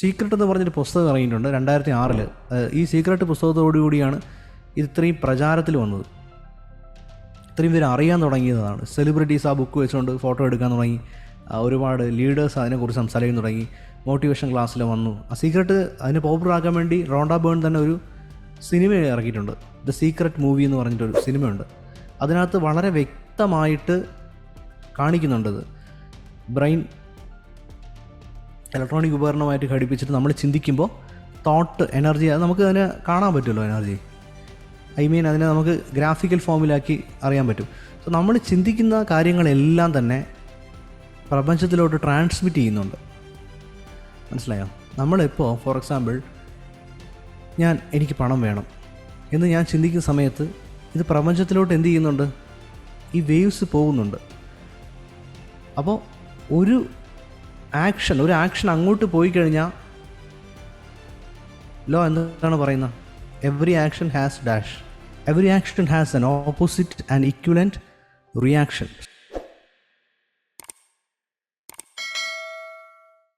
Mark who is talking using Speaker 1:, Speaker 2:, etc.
Speaker 1: Secret എന്ന് പറഞ്ഞൊരു പുസ്തകം ഇറങ്ങിയിട്ടുണ്ട് രണ്ടായിരത്തി ആറിൽ ഈ സീക്രട്ട് പുസ്തകത്തോടുകൂടിയാണ് ഇത് ഇത്രയും പ്രചാരത്തിൽ വന്നത്. ഇത്രയും പേര് അറിയാൻ തുടങ്ങിയതാണ്. സെലിബ്രിറ്റീസ് ആ ബുക്ക് വെച്ചുകൊണ്ട് ഫോട്ടോ എടുക്കാൻ തുടങ്ങി. ഒരുപാട് ലീഡേഴ്സ് അതിനെക്കുറിച്ച് സംസാരിക്കാൻ തുടങ്ങി. മോട്ടിവേഷൻ ക്ലാസ്സിൽ വന്നു. ആ സീക്രട്ട് അതിനെ പോപ്പുലർ ആക്കാൻ വേണ്ടി റോണ്ട ബേൺ തന്നെ ഒരു സിനിമ ഇറക്കിയിട്ടുണ്ട്. ദ സീക്രട്ട് മൂവി എന്ന് പറഞ്ഞിട്ടൊരു സിനിമയുണ്ട്. അതിനകത്ത് വളരെ വ്യക്തമായിട്ട് കാണിക്കുന്നുണ്ടത് ബ്രെയിൻ ഇലക്ട്രോണിക് ഉപകരണമായിട്ട് ഘടിപ്പിച്ചിട്ട് നമ്മൾ ചിന്തിക്കുമ്പോൾ തോട്ട് എനർജി അത് നമുക്ക് അതിനെ കാണാൻ പറ്റുമല്ലോ എനർജി ഐ മീൻ അതിനെ നമുക്ക് ഗ്രാഫിക്കൽ ഫോമിലാക്കി അറിയാൻ പറ്റും. സോ നമ്മൾ ചിന്തിക്കുന്ന കാര്യങ്ങളെല്ലാം തന്നെ പ്രപഞ്ചത്തിലോട്ട് ട്രാൻസ്മിറ്റ് ചെയ്യുന്നുണ്ട്. മനസ്സിലായോ? നമ്മളിപ്പോൾ ഫോർ എക്സാമ്പിൾ ഞാൻ എനിക്ക് പണം വേണം എന്ന് ഞാൻ ചിന്തിക്കുന്ന സമയത്ത് ഇത് പ്രപഞ്ചത്തിലോട്ട് എന്ത് ചെയ്യുന്നുണ്ട്? ഈ വേവ്സ് പോകുന്നുണ്ട്. അപ്പോൾ ഒരു ആക്ഷൻ ഒരു ആക്ഷൻ അങ്ങോട്ട് പോയി കഴിഞ്ഞാൽ ലോ എന്താണ് പറയുന്നത്? Every action has dash every action has an opposite and equivalent reaction